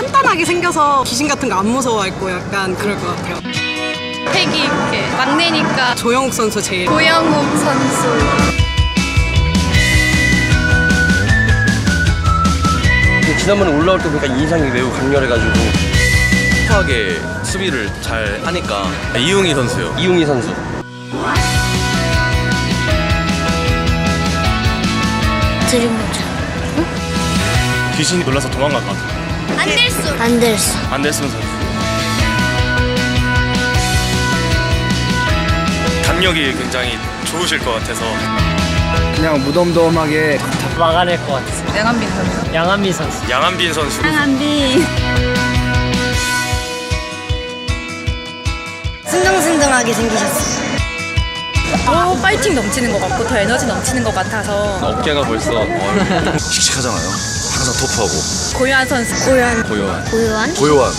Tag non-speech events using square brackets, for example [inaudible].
튼튼하게 생겨서 귀신 같은 거 안 무서워했고 약간 그럴 것 같아요. 패기 있게 막내니까 조영욱 선수 제일 고영욱 선수 지난번에 올라올 때 보니까 인상이 매우 강렬해가지고 힙하게 수비를 잘 하니까 이웅희 선수요. 이웅희 선수 드림모자 귀신이 놀라서 도망갈 것 같아요. 안될수 안델수 안데슨 선수. 강력이 굉장히 좋으실 것 같아서 그냥 무덤덤하게 막아낼 것 같았어요. 양한빈 선수. 양한빈 선수. 양한빈 선수. 순둥순둥하게 생기셨어요 더 파이팅 넘치는 것 같고 더 에너지 넘치는 것 같아서 어깨가 벌써 [laughs] [laughs] 씩씩하잖아요. 항상 토프하고 고유한 선수 고요한 고요한. 고요한 고요한.